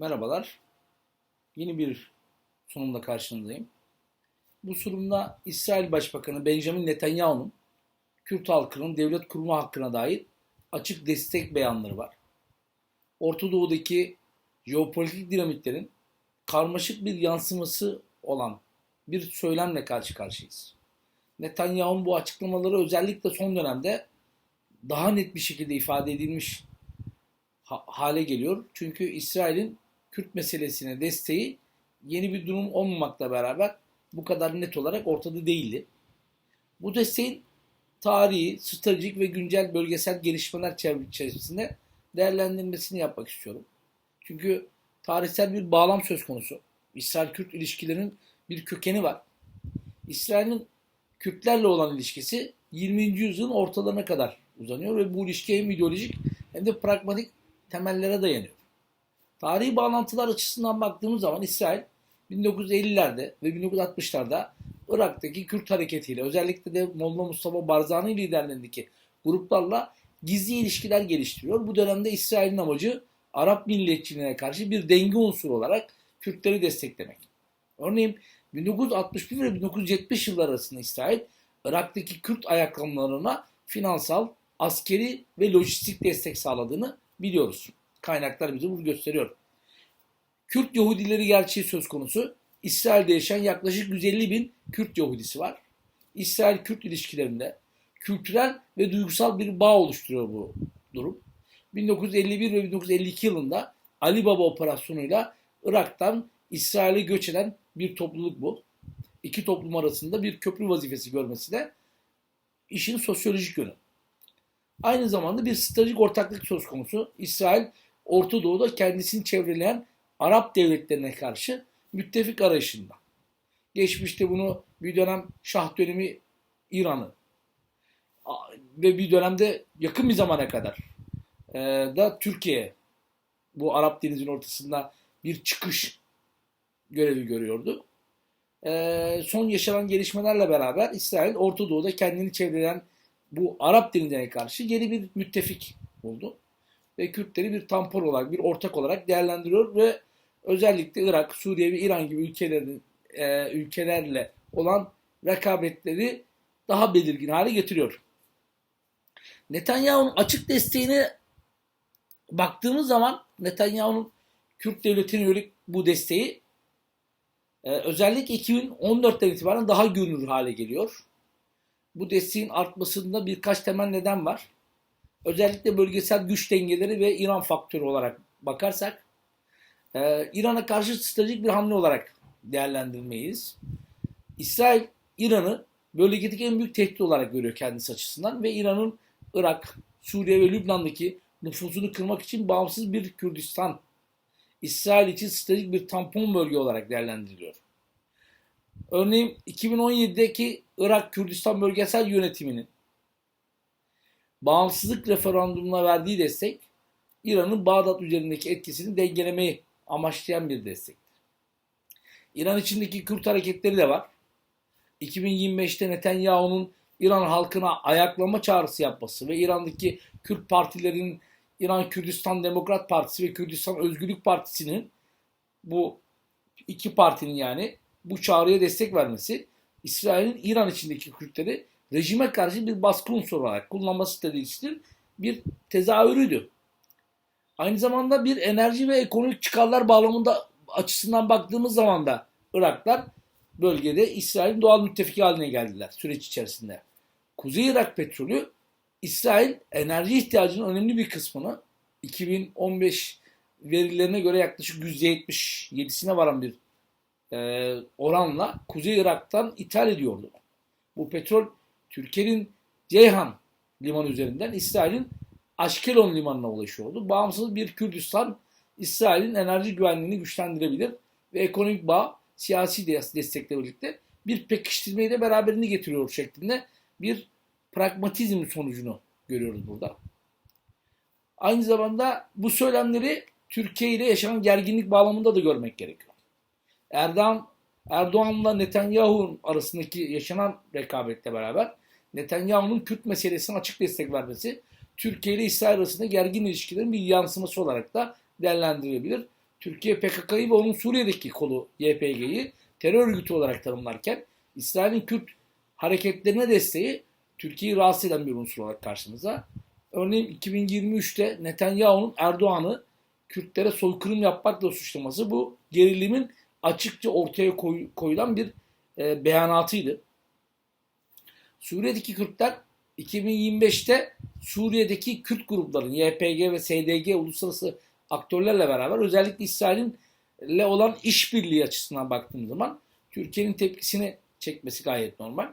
Merhabalar. Yeni bir sunumda karşınızdayım. Bu sunumda İsrail Başbakanı Benjamin Netanyahu'nun Kürt halkının devlet kurma hakkına dair açık destek beyanları var. Orta Doğu'daki jeopolitik dinamitlerin karmaşık bir yansıması olan bir söylemle karşı karşıyayız. Netanyahu'nun bu açıklamaları özellikle son dönemde daha net bir şekilde ifade edilmiş ha- hale geliyor. Çünkü İsrail'in Kürt meselesine desteği yeni bir durum olmamakla beraber bu kadar net olarak ortada değildi. Bu desteğin tarihi, stratejik ve güncel bölgesel gelişmeler çerçevesinde değerlendirmesini yapmak istiyorum. Çünkü tarihsel bir bağlam söz konusu. İsrail-Kürt ilişkilerinin bir kökeni var. İsrail'in Kürtlerle olan ilişkisi 20. yüzyılın ortalarına kadar uzanıyor ve bu ilişki hem ideolojik hem de pragmatik temellere dayanıyor. Tarihi bağlantılar açısından baktığımız zaman İsrail 1950'lerde ve 1960'larda Irak'taki Kürt hareketiyle özellikle de Molla Mustafa Barzani liderliğindeki gruplarla gizli ilişkiler geliştiriyor. Bu dönemde İsrail'in amacı Arap milliyetçiliğine karşı bir denge unsuru olarak Kürtleri desteklemek. Örneğin 1961 ve 1970 yılları arasında İsrail Irak'taki Kürt ayaklanmalarına finansal, askeri ve lojistik destek sağladığını biliyoruz. Kaynaklar bize bunu gösteriyor. Kürt Yahudileri gerçeği söz konusu. İsrail'de yaşayan yaklaşık 150 bin Kürt Yahudisi var. İsrail-Kürt ilişkilerinde kültürel ve duygusal bir bağ oluşturuyor bu durum. 1951 ve 1952 yılında Ali Baba operasyonuyla Irak'tan İsrail'e göç eden bir topluluk bu. İki toplum arasında bir köprü vazifesi görmesi de işin sosyolojik yönü. Aynı zamanda bir stratejik ortaklık söz konusu. İsrail Orta Doğu'da kendisini çevreleyen Arap devletlerine karşı müttefik arayışında. Geçmişte bunu bir dönem Şah dönemi İran'ı ve bir dönemde yakın bir zamana kadar e, da Türkiye bu Arap denizin ortasında bir çıkış görevi görüyordu. E, son yaşanan gelişmelerle beraber İsrail Orta Doğu'da kendini çevreleyen bu Arap dinine karşı yeni bir müttefik buldu. Ve Kürtleri bir tampon olarak, bir ortak olarak değerlendiriyor ve özellikle Irak, Suriye ve İran gibi ülkelerin e, ülkelerle olan rekabetleri daha belirgin hale getiriyor. Netanyahu'nun açık desteğine baktığımız zaman Netanyahu'nun Kürt devletine yönelik bu desteği e, özellikle 2014'ten itibaren daha görünür hale geliyor. Bu desteğin artmasında birkaç temel neden var. Özellikle bölgesel güç dengeleri ve İran faktörü olarak bakarsak e, İran'a karşı stratejik bir hamle olarak değerlendirmeyiz. İsrail İran'ı bölgedeki en büyük tehdit olarak görüyor kendisi açısından ve İran'ın Irak, Suriye ve Lübnan'daki nüfusunu kırmak için bağımsız bir Kürdistan İsrail için stratejik bir tampon bölge olarak değerlendiriliyor. Örneğin 2017'deki Irak Kürdistan bölgesel yönetiminin bağımsızlık referandumuna verdiği destek İran'ın Bağdat üzerindeki etkisini dengelemeyi amaçlayan bir destektir. İran içindeki Kürt hareketleri de var. 2025'te Netanyahu'nun İran halkına ayaklama çağrısı yapması ve İran'daki Kürt partilerinin İran Kürdistan Demokrat Partisi ve Kürdistan Özgürlük Partisi'nin bu iki partinin yani bu çağrıya destek vermesi İsrail'in İran içindeki Kürtleri rejime karşı bir baskı unsuru olarak kullanması stratejisidir bir tezahürüydü. Aynı zamanda bir enerji ve ekonomik çıkarlar bağlamında açısından baktığımız zaman da Iraklar bölgede İsrail'in doğal müttefiki haline geldiler süreç içerisinde. Kuzey Irak petrolü İsrail enerji ihtiyacının önemli bir kısmını 2015 verilerine göre yaklaşık %77'sine varan bir e, oranla Kuzey Irak'tan ithal ediyordu. Bu petrol Türkiye'nin Ceyhan limanı üzerinden İsrail'in Aşkelon limanına ulaşıyordu. Bağımsız bir Kürdistan İsrail'in enerji güvenliğini güçlendirebilir ve ekonomik bağ siyasi destekle birlikte bir pekiştirmeyi de beraberinde getiriyor şeklinde bir pragmatizm sonucunu görüyoruz burada. Aynı zamanda bu söylemleri Türkiye ile yaşanan gerginlik bağlamında da görmek gerekiyor. Erdoğan Erdoğan'la Netanyahu arasındaki yaşanan rekabetle beraber Netanyahu'nun Kürt meselesine açık destek vermesi Türkiye ile İsrail arasında gergin ilişkilerin bir yansıması olarak da değerlendirilebilir. Türkiye PKK'yı ve onun Suriye'deki kolu YPG'yi terör örgütü olarak tanımlarken İsrail'in Kürt hareketlerine desteği Türkiye'yi rahatsız eden bir unsur olarak karşımıza. Örneğin 2023'te Netanyahu'nun Erdoğan'ı Kürtlere soykırım yapmakla suçlaması bu gerilimin açıkça ortaya koy, koyulan bir e, beyanatıydı. Suriye'deki Kürtler 2025'te Suriye'deki Kürt grupların YPG ve SDG uluslararası aktörlerle beraber özellikle İsrail'inle olan işbirliği açısından baktığım zaman Türkiye'nin tepkisini çekmesi gayet normal.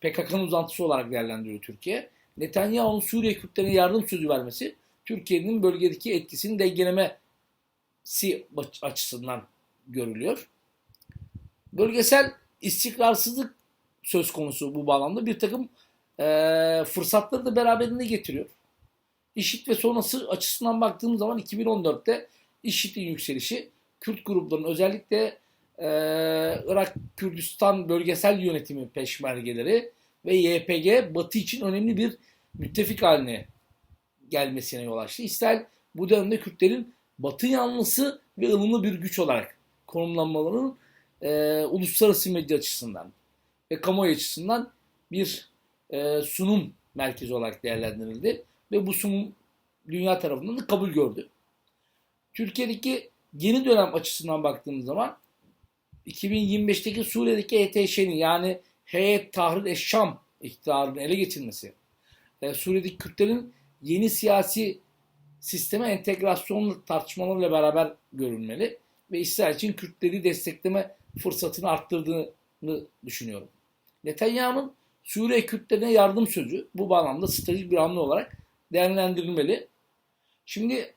PKK'nın uzantısı olarak değerlendiriyor Türkiye. Netanyahu'nun Suriye Kürtlerine yardım sözü vermesi Türkiye'nin bölgedeki etkisini dengelemesi açısından görülüyor. Bölgesel istikrarsızlık söz konusu bu bağlamda bir takım e, fırsatları da beraberinde getiriyor. İşit ve sonrası açısından baktığımız zaman 2014'te İşit'in yükselişi Kürt gruplarının özellikle e, Irak Kürdistan bölgesel yönetimi peşmergeleri ve YPG Batı için önemli bir müttefik haline gelmesine yol açtı. İsrail bu dönemde Kürtlerin Batı yanlısı ve ılımlı bir güç olarak konumlanmalarının e, uluslararası medya açısından ve kamuoyu açısından bir e, sunum merkezi olarak değerlendirildi ve bu sunum dünya tarafından da kabul gördü. Türkiye'deki yeni dönem açısından baktığımız zaman 2025'teki Suriye'deki ETŞ'nin yani Heyet Tahrir Eşşam iktidarını ele geçirmesi, e, Suriye'deki Kürtlerin yeni siyasi sisteme entegrasyon tartışmalarıyla beraber görülmeli ve İsrail için Kürtleri destekleme fırsatını arttırdığını düşünüyorum. Netanyahu'nun Suriye Kürtlerine yardım sözü bu bağlamda stratejik bir hamle olarak değerlendirilmeli. Şimdi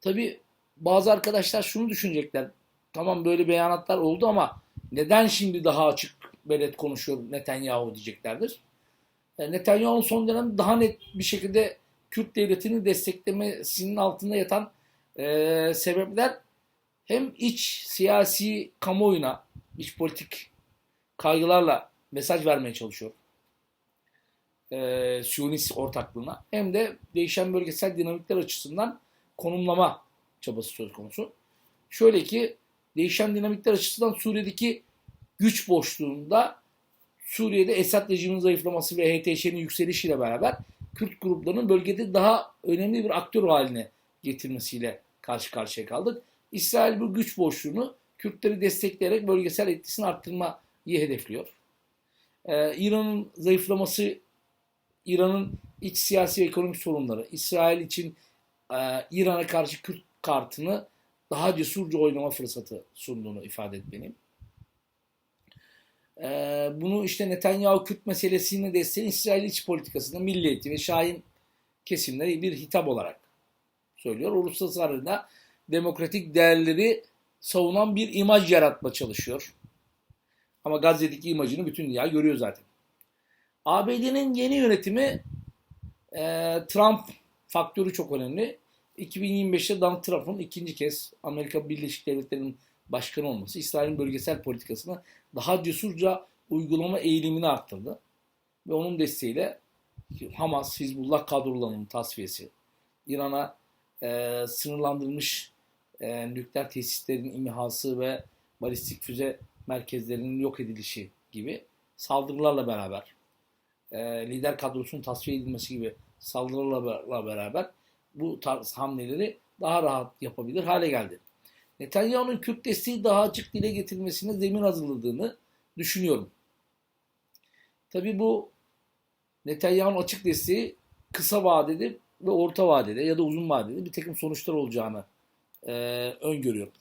tabi bazı arkadaşlar şunu düşünecekler. Tamam böyle beyanatlar oldu ama neden şimdi daha açık ve net konuşuyor Netanyahu diyeceklerdir. Yani Netanyahu'nun son dönem daha net bir şekilde Kürt devletini desteklemesinin altında yatan e, sebepler hem iç siyasi kamuoyuna, iç politik kaygılarla mesaj vermeye çalışıyor. E, Siyonist ortaklığına hem de değişen bölgesel dinamikler açısından konumlama çabası söz konusu. Şöyle ki değişen dinamikler açısından Suriye'deki güç boşluğunda Suriye'de Esad rejiminin zayıflaması ve HTŞ'nin yükselişiyle beraber Kürt gruplarının bölgede daha önemli bir aktör haline getirmesiyle karşı karşıya kaldık. İsrail bu güç boşluğunu Kürtleri destekleyerek bölgesel etkisini arttırmayı hedefliyor. Ee, İran'ın zayıflaması, İran'ın iç siyasi ve ekonomik sorunları, İsrail için e, İran'a karşı Kürt kartını daha cesurca oynama fırsatı sunduğunu ifade etmeliyim. Ee, bunu işte Netanyahu Kürt meselesini desteğin İsrail iç politikasında milliyeti ve şahin kesimleri bir hitap olarak söylüyor. Uluslararası arasında demokratik değerleri savunan bir imaj yaratma çalışıyor. Ama Gazze'deki imajını bütün dünya görüyor zaten. ABD'nin yeni yönetimi e, Trump faktörü çok önemli. 2025'te Donald Trump'ın ikinci kez Amerika Birleşik Devletleri'nin başkanı olması İsrail'in bölgesel politikasını daha cesurca uygulama eğilimini arttırdı. Ve onun desteğiyle Hamas, Hizbullah kadrolarının tasfiyesi, İran'a e, sınırlandırılmış e, nükleer tesislerin imhası ve balistik füze merkezlerinin yok edilişi gibi saldırılarla beraber e, lider kadrosunun tasfiye edilmesi gibi saldırılarla beraber bu tarz hamleleri daha rahat yapabilir hale geldi. Netanyahu'nun Kürt desteği daha açık dile getirilmesine zemin hazırladığını düşünüyorum. Tabi bu Netanyahu'nun açık desteği kısa vadede ve orta vadede ya da uzun vadede bir takım sonuçlar olacağını e, öngörüyorum.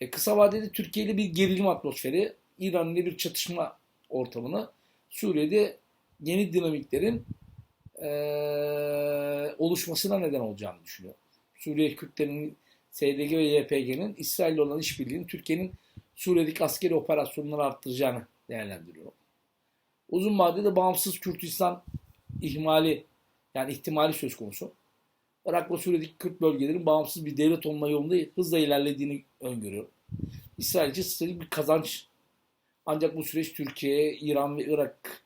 E, kısa vadede Türkiye ile bir gerilim atmosferi, İran ile bir çatışma ortamını, Suriye'de yeni dinamiklerin e, oluşmasına neden olacağını düşünüyorum. Suriye Kürtlerinin SDG ve YPG'nin İsrail ile olan işbirliğinin Türkiye'nin Suriye'deki askeri operasyonları arttıracağını değerlendiriyorum. Uzun vadede bağımsız Kürtistan ihmali yani ihtimali söz konusu. Irak ve Suriye'deki Kürt bölgelerin bağımsız bir devlet olma yolunda hızla ilerlediğini öngörüyorum. İsrail için stratejik bir kazanç. Ancak bu süreç Türkiye, İran ve Irak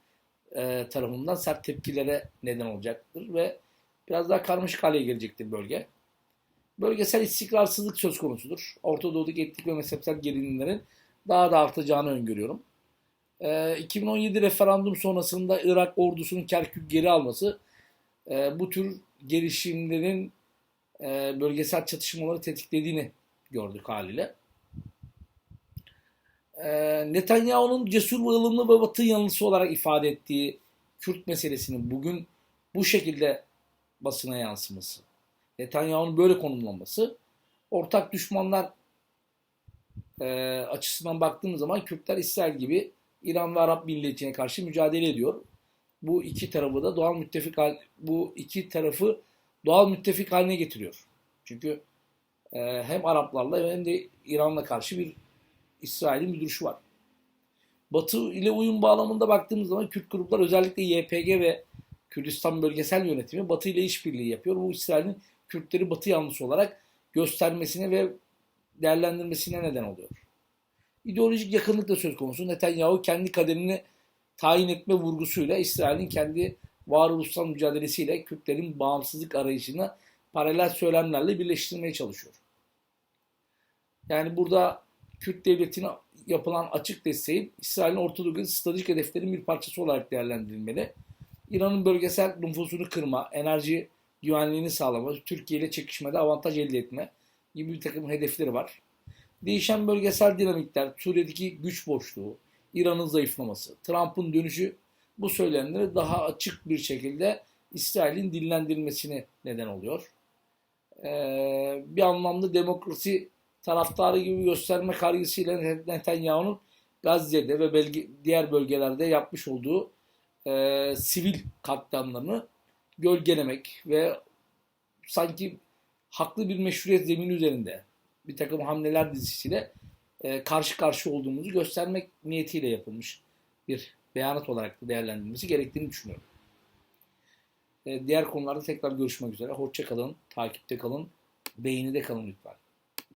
e, tarafından sert tepkilere neden olacaktır ve biraz daha karmaşık hale gelecektir bölge. bölgesel istikrarsızlık söz konusudur. Orta Doğu'daki etnik ve mezhepsel gerilimlerin daha da artacağını öngörüyorum. Ee, 2017 referandum sonrasında Irak ordusunun Kerkük geri alması e, bu tür gelişimlerin e, bölgesel çatışmaları tetiklediğini gördük haliyle. E, Netanyahu'nun cesur ve ılımlı ve batı yanlısı olarak ifade ettiği Kürt meselesinin bugün bu şekilde basına yansıması, Netanyahu'nun böyle konumlanması, ortak düşmanlar e, açısından baktığımız zaman Kürtler İsrail gibi İran ve Arap milliyetine karşı mücadele ediyor. Bu iki tarafı da doğal müttefik hal, bu iki tarafı doğal müttefik haline getiriyor. Çünkü e, hem Araplarla hem de İran'la karşı bir İsrail'in bir duruşu var. Batı ile uyum bağlamında baktığımız zaman Kürt gruplar özellikle YPG ve Kürdistan Bölgesel Yönetimi Batı ile işbirliği yapıyor. Bu İsrail'in Kürtleri Batı yanlısı olarak göstermesine ve değerlendirmesine neden oluyor. İdeolojik yakınlık da söz konusu. Netanyahu kendi kaderini tayin etme vurgusuyla İsrail'in kendi varoluşsal mücadelesiyle Kürtlerin bağımsızlık arayışını paralel söylemlerle birleştirmeye çalışıyor. Yani burada Kürt devletine yapılan açık desteği İsrail'in Ortadoğu'nun stratejik hedeflerinin bir parçası olarak değerlendirilmeli. İran'ın bölgesel nüfusunu kırma, enerji güvenliğini sağlama, Türkiye ile çekişmede avantaj elde etme gibi bir takım hedefleri var. Değişen bölgesel dinamikler, Suriye'deki güç boşluğu, İran'ın zayıflaması, Trump'ın dönüşü bu söylemleri daha açık bir şekilde İsrail'in dillendirilmesine neden oluyor. Ee, bir anlamda demokrasi taraftarı gibi gösterme kaygısıyla Netanyahu'nun Gazze'de ve belge, diğer bölgelerde yapmış olduğu e, sivil katliamlarını gölgelemek ve sanki haklı bir meşruiyet zemini üzerinde bir takım hamleler dizisiyle e, karşı karşı olduğumuzu göstermek niyetiyle yapılmış bir beyanat olarak değerlendirilmesi gerektiğini düşünüyorum. E, diğer konularda tekrar görüşmek üzere. Hoşça kalın, takipte kalın, beğenide kalın lütfen.